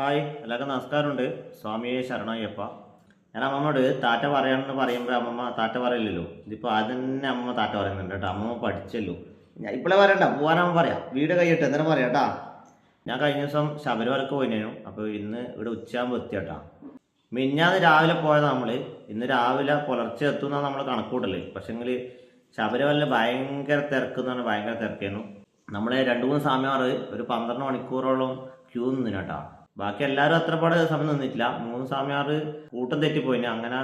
Hi എല്ലാവർക്കും നമസ്കാരമുണ്ട്. സ്വാമിയെ ശരണയ്യപ്പ. ഞാൻ അമ്മമ്മയോട് താറ്റ പറയാണെന്ന് പറയുമ്പോൾ അമ്മമ്മ താറ്റ പറയില്ലല്ലോ. ഇതിപ്പോൾ ആദ്യം തന്നെ അമ്മമ്മ താറ്റ പറയുന്നുണ്ട് കേട്ടോ. അമ്മമ്മ പഠിച്ചല്ലോ. ഞാൻ ഇപ്പോഴേ പറയണ്ട പോകാനാകുമ്പോൾ പറയാം. വീട് കൈയിട്ട് എന്തിനാ പറയാം കേട്ടാ. ഞാൻ കഴിഞ്ഞ ദിവസം ശബരിമലക്ക് പോയിരുന്നു അപ്പോൾ ഇന്ന് ഇവിടെ ഉച്ചയാകുമ്പോൾ എത്തി കേട്ടാ. മിന്നാന്ന് രാവിലെ പോയത് നമ്മൾ ഇന്ന് രാവിലെ പുലർച്ചെ എത്തുന്ന നമ്മൾ കണക്കൂട്ടൽ. പക്ഷേങ്കിൽ ശബരിമലയിൽ ഭയങ്കര തിരക്ക് എന്ന് പറഞ്ഞാൽ ഭയങ്കര തിരക്കായിരുന്നു നമ്മളെ രണ്ട് മൂന്ന് സമയമാറ് ഒരു പന്ത്രണ്ട് മണിക്കൂറോളം ക്യൂ നിന്നു കേട്ടോ. ബാക്കി എല്ലാവരും അത്ര പാട് സമയം നിന്നിട്ടില്ല. മൂന്ന് സ്വാമിമാർ കൂട്ടം തെറ്റിപ്പോയിന്. അങ്ങനെ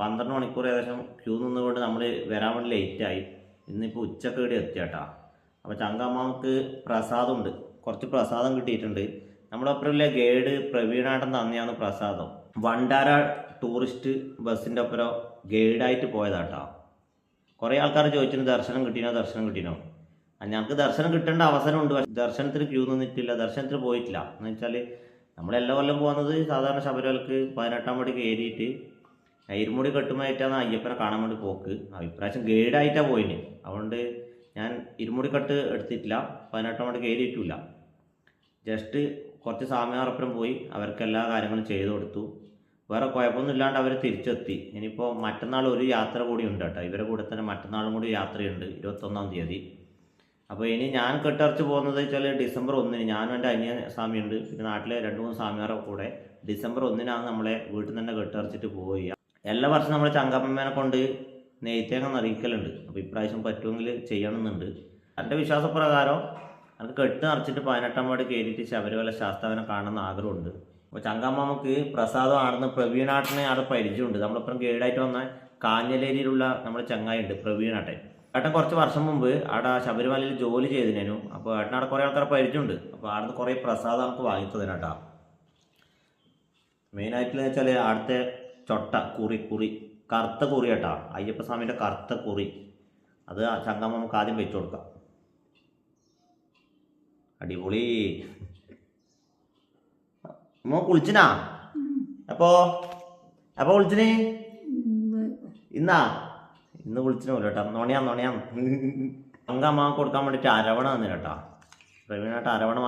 പന്ത്രണ്ട് മണിക്കൂർ ഏകദേശം ക്യൂ നിന്നുകൊണ്ട് നമ്മൾ വരാൻ വേണ്ടി ലേറ്റായി ഇന്നിപ്പോൾ ഉച്ചയ്ക്ക് ഇവിടെ എത്തി കേട്ടാ അപ്പോൾ ചങ്കമ്മക്ക് പ്രസാദമുണ്ട് കുറച്ച് പ്രസാദം കിട്ടിയിട്ടുണ്ട്. നമ്മുടെ ഒപ്പരമില്ല ഗൈഡ് പ്രവീണാട്ടൻ തന്നെയാണ് പ്രസാദം. വണ്ടാര ടൂറിസ്റ്റ് ബസ്സിന്റെ ഒപ്പരം ഗൈഡായിട്ട് പോയതാട്ടോ. കുറേ ആൾക്കാർ ചോദിച്ചിട്ട് ദർശനം കിട്ടിയോ ദർശനം കിട്ടിനോ? ഞങ്ങൾക്ക് ദർശനം കിട്ടേണ്ട അവസരമുണ്ട് ദർശനത്തിന് ക്യൂ നിന്നിട്ടില്ല. ദർശനത്തിന് പോയിട്ടില്ല. എന്ന് വെച്ചാൽ നമ്മളെല്ലാ കൊല്ലം പോകുന്നത് സാധാരണ ശബരിമലക്ക് പതിനെട്ടാം പടി കയറിയിട്ട് അയിരുമുടി കെട്ടുമായിട്ടാണ് അയ്യപ്പനെ കാണാൻ വേണ്ടി പോക്ക്. ഇപ്രാവശ്യം ഗൈഡായിട്ടാണ് പോയിന്. അതുകൊണ്ട് ഞാൻ ഇരുമുടി കെട്ട് എടുത്തിട്ടില്ല പതിനെട്ടാം പടി കയറിയിട്ടില്ല ജസ്റ്റ് കുറച്ച് സാമ്യാറപ്പുറം പോയി അവർക്ക് എല്ലാ കാര്യങ്ങളും ചെയ്തു കൊടുത്തു. വേറെ കുഴപ്പമൊന്നും ഇല്ലാണ്ട് അവർ തിരിച്ചെത്തി. ഇനിയിപ്പോൾ മറ്റന്നാൾ ഒരു യാത്ര കൂടി ഉണ്ട് കേട്ടോ. ഇവരെ കൂടെ തന്നെ മറ്റന്നാളും കൂടി യാത്രയുണ്ട് ഇരുപത്തൊന്നാം തീയതി. അപ്പോൾ ഇനി ഞാൻ കെട്ടറച്ച് പോകുന്നത് വെച്ചാൽ ഡിസംബർ ഒന്നിന് ഞാനും എന്റെ അനിയൻ സ്വാമിയുണ്ട്. പിന്നെ നാട്ടിലെ രണ്ട് മൂന്ന് സ്വാമിയാരെ കൂടെ ഡിസംബർ ഒന്നിനാണ് നമ്മളെ വീട്ടിൽ നിന്ന് തന്നെ കെട്ടറച്ചിട്ട് പോവുക. എല്ലാ വർഷവും നമ്മൾ ചങ്കമ്മേനെ കൊണ്ട് നെയ്ത്തേങ്ങ നിറയിക്കലുണ്ട് അപ്പോൾ ഇപ്രാവശ്യം പറ്റുമെങ്കിൽ ചെയ്യണമെന്നുണ്ട്. എന്റെ വിശ്വാസപ്രകാരം എനിക്ക് കെട്ട് നിറച്ചിട്ട് പതിനെട്ടാം പാട് കയറിയിട്ട് ശബരിമല ശാസ്താവിനെ കാണണമെന്ന് ആഗ്രഹമുണ്ട്. അപ്പോൾ ചങ്കമ്മക്ക് പ്രസാദമാണെന്ന് പ്രവീണാട്ടനെ അവിടെ പരിചയമുണ്ട്. നമ്മളിപ്പം ഗൈഡായിട്ട് വന്ന കാഞ്ഞലേരിയിലുള്ള നമ്മുടെ ചങ്ങായുണ്ട് പ്രവീണാട്ടൻ. ഏട്ടൻ കുറച്ച് വർഷം മുമ്പ് അവിടെ ശബരിമലയിൽ ജോലി ചെയ്തിനു അപ്പോൾ ഏട്ടൻ അവിടെ കുറേ ആൾക്കാരെ പരിചയമുണ്ട്. അപ്പോൾ അവിടുന്ന് കുറേ പ്രസാദം നമുക്ക് വാങ്ങി കേട്ടോ. മെയിനായിട്ടുള്ള വെച്ചാൽ അവിടുത്തെ ചൊട്ട കുറി കുറി. കറുത്ത കുറി കേട്ടാ. അയ്യപ്പ സ്വാമിന്റെ കറുത്ത കുറി. അത് ആ ചങ്കമ്മ നമുക്ക് ആദ്യം വെച്ചു കൊടുക്കാം. അടിപൊളി. മോ കുളിച്ചിനാ? അപ്പോ അപ്പൊ കുളിച്ചിന്? ഇന്നാ? ഇന്ന് കുളിച്ചിന് പോലെ കേട്ടോ. നോണിയാ നോണിയാം. അങ്കമ്മ കൊടുക്കാൻ വേണ്ടിയിട്ട് അരവണ തന്നു കേട്ടോ. പ്രവീണായിട്ട് അരവണ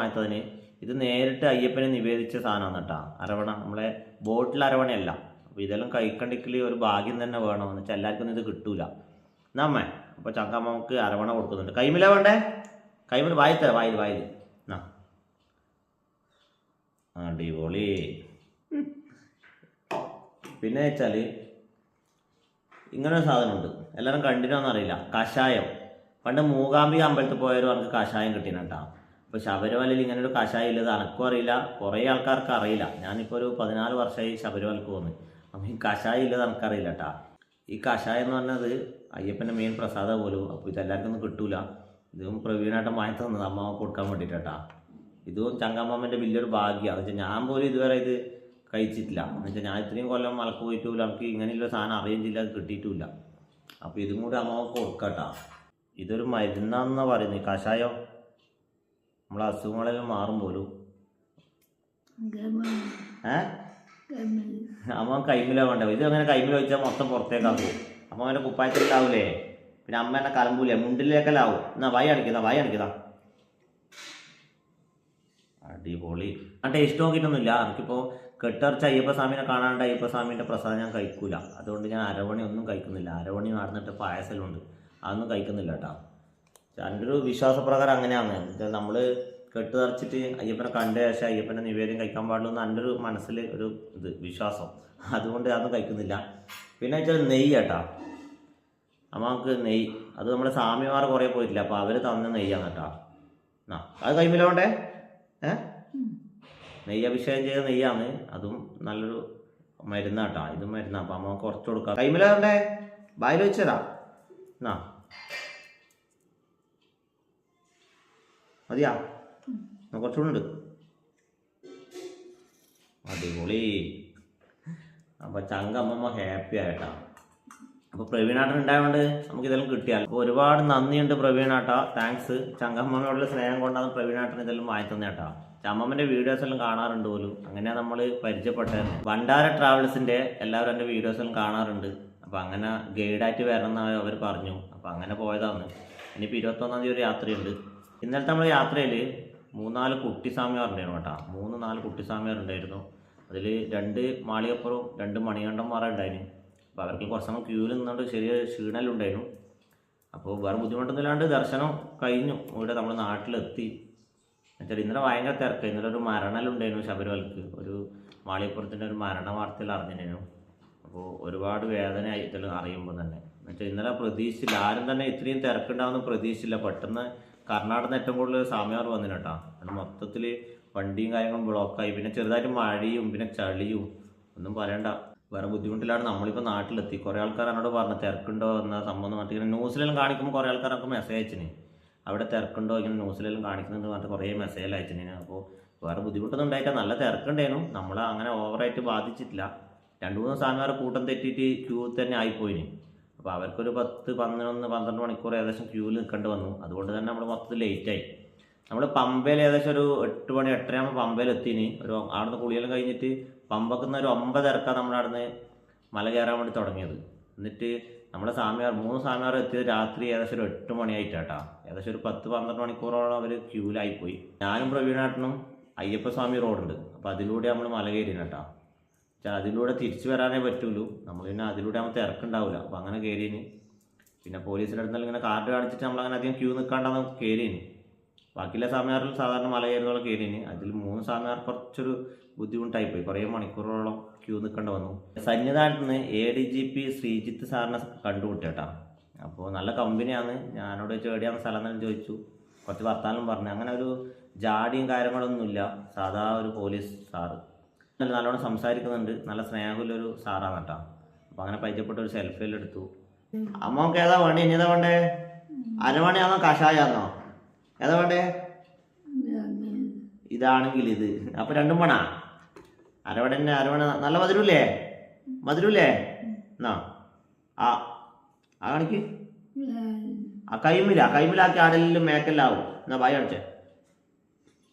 ഇത് നേരിട്ട് അയ്യപ്പനെ നിവേദിച്ച സാധനമാണ് കേട്ടോ. അരവണ. നമ്മളെ ബോട്ടിൽ അരവണയല്ല. അപ്പോൾ ഇതെല്ലാം കഴിക്കണ്ടെങ്കിൽ ഒരു ഭാഗ്യം തന്നെ വേണം എന്ന് വെച്ചാൽ എല്ലാവർക്കും ഇത് കിട്ടൂല. എന്നാ അപ്പോൾ ചങ്കമ്മക്ക് അരവണ കൊടുക്കുന്നുണ്ട്. കൈമില വേണ്ടേ? കൈമിൽ വായി തരാം വായിൽ വായിൽ. എന്നാ. അടിപൊളി. പിന്നെ വെച്ചാൽ ഇങ്ങനെ ഒരു സാധനമുണ്ട് എല്ലാവരും അറിയില്ല കഷായം. പണ്ട് മൂകാംബിക അമ്പലത്തിൽ പോയവരും അവർക്ക് കഷായം കിട്ടിയിട്ടാ അപ്പോൾ ശബരിമലയിൽ ഇങ്ങനെ ഒരു കഷായം ഇല്ലത് അനക്കും അറിയില്ല. കുറേ ആൾക്കാർക്ക് അറിയില്ല. ഞാനിപ്പോൾ ഒരു പതിനാല് വർഷമായി ശബരിമലക്ക് പോകുന്നു അപ്പം ഈ കഷായം ഇല്ലത് എനിക്കറിയില്ല കേട്ടാ ഈ കഷായം എന്ന് പറഞ്ഞത് അയ്യപ്പന്റെ മെയിൻ പ്രസാദം പോലും. അപ്പോൾ ഇതെല്ലാവർക്കും ഒന്നും കിട്ടൂല. ഇതും പ്രവീണായിട്ട് വാങ്ങി തന്നത് അമ്മ കൊടുക്കാൻ വേണ്ടിയിട്ടാ ഇതും ചങ്കമ്മമ്മന്റെ വലിയൊരു ഭാഗ്യമാണ് എന്ന് വെച്ചാൽ ഞാൻ പോലും ഇതുവരെ ഇത് കഴിച്ചിട്ടില്ല. എന്ന് വെച്ചാൽ ഞാൻ ഇത്രയും കൊല്ലം മലക്ക് പോയിട്ടുമില്ല നമുക്ക് ഇങ്ങനെയുള്ള സാധനം അത് കിട്ടിയിട്ടുമില്ല. അപ്പോൾ ഇതും കൂടി അമ്മ കൊടുക്കട്ടാ. ഇതൊരു മരുന്നാണെന്നാണ് പറയുന്നത് കഷായം നമ്മളെ അസുഖങ്ങളെല്ലാം മാറും പോലും. ഏ? അമ്മ കൈമില വേണ്ട? ഇത് അങ്ങനെ കൈമില വെച്ചാൽ മൊത്തം പുറത്തേക്കാക്കും അമ്മ അങ്ങനെ കുപ്പായത്തിലാവൂലേ പിന്നെ അമ്മ എന്നെ കലമ്പൂലേ? മുണ്ടിലേക്കെല്ലാവും. എന്നാ വായി അടിക്കുന്ന വായി അടിക്കുന്ന അടിപൊളി. ആ ടേസ്റ്റ് നോക്കിയിട്ടൊന്നുമില്ല. എനിക്കിപ്പോൾ കെട്ടറച്ച അയ്യപ്പസ്വാമിനെ കാണാണ്ട് അയ്യപ്പസ്വാമിന്റെ പ്രസാദം ഞാൻ കഴിക്കൂല. അതുകൊണ്ട് ഞാൻ അരവണി ഒന്നും കഴിക്കുന്നില്ല. അരവണി നടന്നിട്ട് പായസലുണ്ട്. അതൊന്നും കഴിക്കുന്നില്ല കേട്ടോ എന്റെ ഒരു വിശ്വാസപ്രകാരം അങ്ങനെയാണ്. നമ്മൾ കെട്ട് തറച്ചിട്ട് അയ്യപ്പനെ കണ്ട ശേഷം അയ്യപ്പനെ നിവേദ്യം കഴിക്കാൻ പാടുള്ളൂ എന്ന് എന്റെ ഒരു മനസ്സിൽ ഒരു ഇത് വിശ്വാസം. അതുകൊണ്ട് അതൊന്നും കഴിക്കുന്നില്ല. പിന്നെ വെച്ചാൽ നെയ്യ് കേട്ടാ. നമുക്ക് നെയ്യ്. അത് നമ്മുടെ സ്വാമിമാർ കുറേ പോയിട്ടില്ല. അപ്പോൾ അവർ തന്ന നെയ്യാണ് കേട്ടോ. ആ അത് കൈമില വേണ്ടേ? ഏ നെയ്യ് അഭിഷേകം ചെയ്ത നെയ്യാണ്. അതും നല്ലൊരു മരുന്നാട്ടാ. ഇത് മരുന്നാ. അപ്പം അമ്മ കുറച്ച് കൊടുക്കാം. കൈമില ബായിൽ വെച്ചതാ എന്നാ മതിയാ. കുറച്ചുകൂടെ ഉണ്ട്. അടിപൊളി. അപ്പൊ അമ്മമ്മ ഹാപ്പി ആയിട്ടാ. അപ്പൊ പ്രവീണാട്ടൻ ഉണ്ടായതുകൊണ്ട് നമുക്ക് ഇതെല്ലാം കിട്ടിയാൽ ഒരുപാട് നന്ദിയുണ്ട് പ്രവീണാട്ട. താങ്ക്സ് ചങ്കമ്മയോടുള്ള സ്നേഹം കൊണ്ടാണ് പ്രവീണാട്ടൻ ഇതെല്ലാം വാങ്ങി ചമ്മമ്മന്റെ വീഡിയോസ് എല്ലാം കാണാറുണ്ട് പോലും. അങ്ങനെയാ നമ്മൾ പരിചയപ്പെട്ടത് വണ്ടാര ട്രാവൽസിന്റെ എല്ലാവരും എന്റെ വീഡിയോസ് എല്ലാം കാണാറുണ്ട്. അപ്പൊ അങ്ങനെ ഗൈഡായിട്ട് വരണം എന്ന് അവർ പറഞ്ഞു. അപ്പൊ അങ്ങനെ പോയതാണ്. ഇനിയിപ്പോൾ ഇരുപത്തൊന്നാം തീയതി ഒരു യാത്രയുണ്ട്. ഇന്നലത്തെ നമ്മൾ യാത്രയിൽ മൂന്നാൽ കുട്ടിസ്വാമിയാറുണ്ടായിരുന്നു കേട്ടോ. മൂന്ന് നാല് കുട്ടിസ്വാമിയാറുണ്ടായിരുന്നു അതിൽ രണ്ട് മാളികപ്പുറവും രണ്ട് മണികണ്ഠന്മാരെ ഉണ്ടായിരുന്നു അപ്പോൾ അവർക്ക് കുറച്ച് സമയം ക്യൂവിൽ നിന്നുകൊണ്ട് ചെറിയ ക്ഷീണലുണ്ടായിരുന്നു അപ്പോൾ വേറെ ബുദ്ധിമുട്ടൊന്നുമില്ലാണ്ട് ദർശനം കഴിഞ്ഞു. ഇവിടെ നമ്മുടെ നാട്ടിലെത്തി. എന്നുവെച്ചാൽ ഇന്നലെ ഭയങ്കര തിരക്ക്. ഇന്നലെ ഒരു മരണലുണ്ടായിരുന്നു ശബരിമലക്ക്. ഒരു മാളികപ്പുറത്തിന്റെ ഒരു മരണ വാർത്തയിൽ അറിഞ്ഞിരുന്നു. അപ്പോൾ ഒരുപാട് വേദന ആയിട്ടുള്ള അറിയുമ്പോൾ തന്നെ. എന്നുവെച്ചാൽ ഇന്നലെ പ്രതീക്ഷിച്ചില്ല. ആരും തന്നെ ഇത്രയും തിരക്കുണ്ടാവുന്ന പ്രതീക്ഷിച്ചില്ല. പെട്ടെന്ന് കർണാടകത്തിന് ഏറ്റവും കൂടുതൽ സാമ്യാർ വന്നിന് കേട്ടോ. കാരണം മൊത്തത്തിൽ വണ്ടിയും കാര്യങ്ങളും ബ്ലോക്കായി പിന്നെ ചെറുതായിട്ട് മഴയും പിന്നെ ചളിയും. ഒന്നും പറയണ്ട. വേറെ ബുദ്ധിമുട്ടിലാണ് നമ്മളിപ്പോൾ നാട്ടിലെത്തി. കുറേ ആൾക്കാർ എന്നോട് പറഞ്ഞു തിരക്കുണ്ടോ എന്ന സംബന്ധം ഇങ്ങനെ ന്യൂസിലെല്ലാം കാണിക്കുമ്പോൾ കുറേ ആൾക്കാരൊക്കെ മെസ്സേജ് അയച്ചിന്. അവിടെ തിരക്കുണ്ടോ ഇങ്ങനെ ന്യൂസിലെല്ലാം കാണിക്കുന്നുണ്ട് പറഞ്ഞിട്ട് കുറേ മെസ്സേജ് അയച്ചിന് അപ്പോൾ വേറെ ബുദ്ധിമുട്ടൊന്നും ഉണ്ടായിട്ടാ നല്ല തിരക്കുണ്ടായിരുന്നു. നമ്മൾ അങ്ങനെ ഓവറായിട്ട് ബാധിച്ചിട്ടില്ല. രണ്ട് മൂന്ന് സ്വാമിമാരെ കൂട്ടം തെറ്റിയിട്ട് ക്യൂ തന്നെ ആയിപ്പോയിന്. അപ്പോൾ അവർക്കൊരു പത്ത് പതിനൊന്ന് പന്ത്രണ്ട് മണിക്കൂർ ഏകദേശം ക്യൂവിൽ നിൽക്കേണ്ടി വന്നു. അതുകൊണ്ട് തന്നെ നമ്മൾ മൊത്തത്തിൽ ലേറ്റായി നമ്മൾ പമ്പയിൽ ഏകദേശം ഒരു എട്ട് മണി എട്ടരയാകുമ്പോൾ പമ്പയിൽ എത്തിന്. ഒരു അവിടുന്ന് കുളിയെല്ലാം കഴിഞ്ഞിട്ട് പമ്പക്കുന്ന ഒരു ഒമ്പതരക്കാണ് നമ്മൾ അവിടുന്ന് മല കയറാൻ വേണ്ടി തുടങ്ങിയത്. എന്നിട്ട് നമ്മുടെ സ്വാമിയാർ മൂന്ന് സ്വാമിയാർ എത്തിയത് രാത്രി ഏകദേശം ഒരു എട്ട് മണിയായിട്ടാട്ടാ. ഏകദേശം ഒരു പത്ത് പന്ത്രണ്ട് മണിക്കൂറോളം അവർ പോയി. ഞാനും പ്രവീണാട്ടനും അയ്യപ്പ സ്വാമി റോഡുണ്ട്. അപ്പോൾ അതിലൂടെ നമ്മൾ മല കയറി കേട്ടോ പക്ഷേ അതിലൂടെ തിരിച്ചു വരാനേ പറ്റുള്ളൂ നമ്മൾ പിന്നെ അതിലൂടെ നമ്മൾ തിരക്കുണ്ടാവില്ല അപ്പോൾ അങ്ങനെ കയറിയിന്. പിന്നെ പോലീസിന്റെ അടുത്ത് ഇങ്ങനെ കാർഡ് കാണിച്ചിട്ട് നമ്മൾ അങ്ങനെ അധികം ക്യൂ നിൽക്കാണ്ടാണ് കയറിയിന്. ബാക്കിയുള്ള സമയങ്ങളിൽ സാധാരണ മല കയറിന് അതിൽ മൂന്ന് സമയം കുറച്ചൊരു ബുദ്ധിമുട്ടായിപ്പോയി. കുറേ മണിക്കൂറോളം ക്യൂ നിൽക്കേണ്ടി വന്നു. സന്നിധാനത്ത് നിന്ന് A D G P Sreejith സാറിനെ കണ്ടുമുട്ടിയേട്ടാ. അപ്പോൾ നല്ല കമ്പനിയാണ്. ഞാനോട് ചേടിയാണ് സ്ഥലം എന്ന് ചോദിച്ചു. കുറച്ച് വർത്താനം പറഞ്ഞു. അങ്ങനെ ഒരു ജാടിയും കാര്യങ്ങളൊന്നുമില്ല സാധാ ഒരു പോലീസ് സാറ്. നല്ല നല്ലോണം സംസാരിക്കുന്നുണ്ട്. നല്ല സ്നേഹമുള്ളൊരു സാറാണ് കേട്ടോ. അപ്പോൾ അങ്ങനെ പരിചയപ്പെട്ട ഒരു സെൽഫിയെല്ലാം എടുത്തു. അമ്മയ്ക്ക് ഏതാ വേണ്ടി ഇനി ഏതാ വേണ്ടേ? അരമണിയാണോ കഷായാന്നോ? ഏതാ വേണ്ടേ ഇതാണെങ്കിൽ ഇത്. അപ്പൊ രണ്ടും വേണാ? അരവണ തന്നെ അരവണ. നല്ല മധുരമില്ലേ മധുരമില്ലേ എന്നാ? ആ ആ കാണിക്ക്. ആ കൈമില്ല കൈമിലാക്കി ആരെല്ലാം മേക്കല്ലാവും? എന്നാ ഭയ കാണിച്ചേ.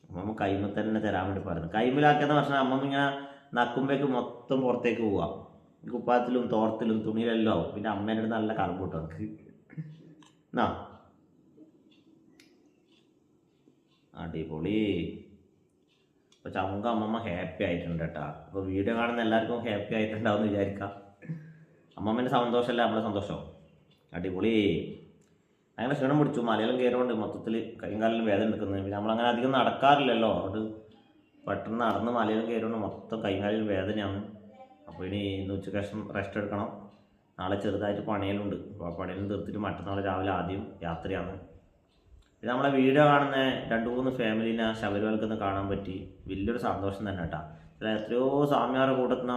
അമ്മമ്മ കൈമ തന്നെ തരാൻ വേണ്ടി പറഞ്ഞു കൈമിലാക്കിയെന്ന് പറഞ്ഞാൽ അമ്മമ്മ ഇങ്ങനെ നക്കുമ്പേക്ക് മൊത്തം പുറത്തേക്ക് പോവാം. കുപ്പാത്തിലും തോർത്തിലും തുണിയിലെല്ലാം ആവും. പിന്നെ അമ്മേന്റെ അടുത്ത് നല്ല കറമ്പൂട്ടോ എനിക്ക് എന്നാ? അടിപൊളി. ഇപ്പൊ ചമുക അമ്മമ്മ ഹാപ്പി ആയിട്ടുണ്ട് കേട്ടാ. അപ്പൊ വീഡിയോ കാണുന്ന എല്ലാവർക്കും ഹാപ്പി ആയിട്ടുണ്ടാവും എന്ന് വിചാരിക്കാം. അമ്മമ്മേന്റെ സന്തോഷമല്ല? നമ്മളെ സന്തോഷം? അടിപൊളി. അങ്ങനെ ക്ഷീണം പിടിച്ചു. മലയാളം കയറുകൊണ്ട് മൊത്തത്തിൽ കാലിലും വേദന എടുക്കുന്നത് പിന്നെ നമ്മളങ്ങനെ അധികം നടക്കാറില്ലല്ലോ. അതുകൊണ്ട് പെട്ടെന്ന് നടന്ന് മലയാളം കയറുകൊണ്ട് മൊത്തം കൈയും കാലിലും വേദനയാണ്. അപ്പോൾ ഇനി ഇന്ന് ഉച്ചയ്ക്ക് ശേഷം റെസ്റ്റ് എടുക്കണം. നാളെ ചെറുതായിട്ട് പണിയലുണ്ട് അപ്പോൾ പണിയെല്ലാം തീർത്തിട്ട് മറ്റന്നാൾ രാവിലെ ആദ്യം യാത്രയാണ്. ഇത് നമ്മളെ വീഡിയോ കാണുന്ന രണ്ട് മൂന്ന് ഫാമിലിനെ ശബരിമലക്ക് നിന്ന് കാണാൻ പറ്റി. വലിയൊരു സന്തോഷം തന്നെ കേട്ടോ. എത്രയോ സ്വാമിയാരുടെ കൂട്ടത്തിൽ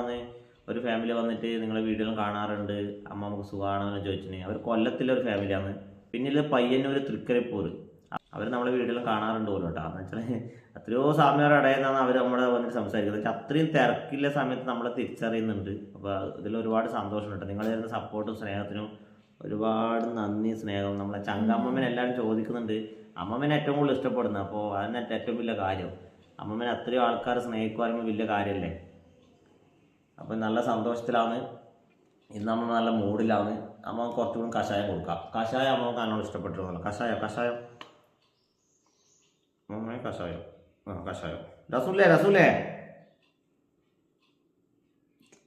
ഒരു ഫാമിലി വന്നിട്ട് നിങ്ങളെ വീഡിയോ കാണാറുണ്ട്. അമ്മ നമുക്ക് സുഖമാണെന്ന് ചോദിച്ചിട്ടുണ്ടെങ്കിൽ അവർ കൊല്ലത്തിലെ ഒരു ഫാമിലിയാണ് പിന്നെ ഇത് പയ്യന്നൂർ തൃക്കരിപ്പൂർ. അവർ നമ്മളെ വീഡിയോ കാണാറുണ്ട് പോലും കേട്ടോ. എന്ന് വെച്ചാൽ എത്രയോ സ്വാമിയാരുടെ അടയെന്നാണ് അവർ നമ്മളെ വന്നിട്ട് സംസാരിക്കുന്നത്. വെച്ചാൽ അത്രയും തിരക്കില്ല സമയത്ത് നമ്മളെ തിരിച്ചറിയുന്നുണ്ട്. അപ്പോൾ ഇതിൽ ഒരുപാട് സന്തോഷമുണ്ട്. നിങ്ങൾ തരുന്ന സപ്പോർട്ടും സ്നേഹത്തിനും ഒരുപാട് നന്ദി സ്നേഹം. നമ്മളെ ചങ്കമ്മമ്മനെ എല്ലാവരും ചോദിക്കുന്നുണ്ട്. അമ്മമ്മനെ ഏറ്റവും കൂടുതൽ ഇഷ്ടപ്പെടുന്നത്. അപ്പോൾ അതിന് ഏറ്റവും വലിയ കാര്യം. അമ്മമ്മനെ അത്രയും ആൾക്കാർ സ്നേഹിക്കുവാനും വലിയ കാര്യമല്ലേ? അപ്പോൾ നല്ല സന്തോഷത്തിലാണ്. ഇന്ന് അമ്മ നല്ല മൂഡിലാണ്. അമ്മ കുറച്ചുകൂടി കഷായം കൊടുക്കാം. കഷായം അമ്മ നല്ലോണം ഇഷ്ടപ്പെട്ടിരുന്നല്ലോ. കഷായം കഷായം. അമ്മ കഷായം. ആ കഷായം. രസൂലേ രസൂലേ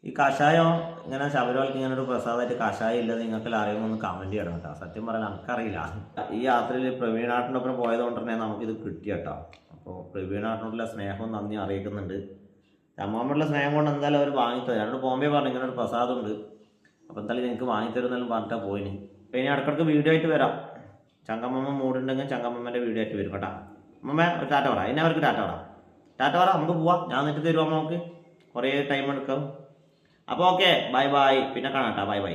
ഈ കഷായം ഇങ്ങനെ ശബരിമലക്ക് ഇങ്ങനെ ഒരു പ്രസാദമായിട്ട് കഷായം ഇല്ലെന്ന് നിങ്ങൾക്ക് അറിയുമെന്ന് കമന്റ് ചെയ്യണം കേട്ടോ. സത്യം പറഞ്ഞാൽ നമുക്കറിയില്ല ഈ യാത്രയിൽ പ്രവീണാട്ടിനൊപ്പം പോയതുകൊണ്ട് തന്നെ നമുക്കിത് കിട്ടി കേട്ടോ. അപ്പോൾ പ്രവീണാട്ടിനോടുള്ള സ്നേഹവും നന്ദി അറിയിക്കുന്നുണ്ട്. അമ്മാമ്മയുടെ സ്നേഹം കൊണ്ട് എന്തായാലും അവർ വാങ്ങിത്തരും. എന്നോട് ബോംബെ പറഞ്ഞു ഇങ്ങനെ ഒരു പ്രസാദമുണ്ട്. അപ്പോൾ എന്തായാലും നിങ്ങൾക്ക് വാങ്ങിത്തരുന്നെല്ലാം പറഞ്ഞിട്ടാണ് പോയിന്. അപ്പോൾ ഇനി ഇടയ്ക്കിടയ്ക്ക് വീഡിയോ ആയിട്ട് വരാം. ചങ്കമ്മമ്മ മൂടുണ്ടെങ്കിൽ ചങ്കമ്മന്റെ വീഡിയോ ആയിട്ട് വരും കേട്ടോ. അമ്മമ്മ ഒരു ടാറ്റ പറ. ഇനി അവർക്ക് ടാറ്റ പറ. ടാറ്റ പറ നമുക്ക് പോവാം. ഞാൻ എന്നിട്ട് തരുമോ നമുക്ക്? കുറേ ടൈം എടുക്കാം. അപ്പോൾ ഓക്കെ ബൈ ബൈ പിന്നെ കാണാം കേട്ടോ ബൈ ബൈ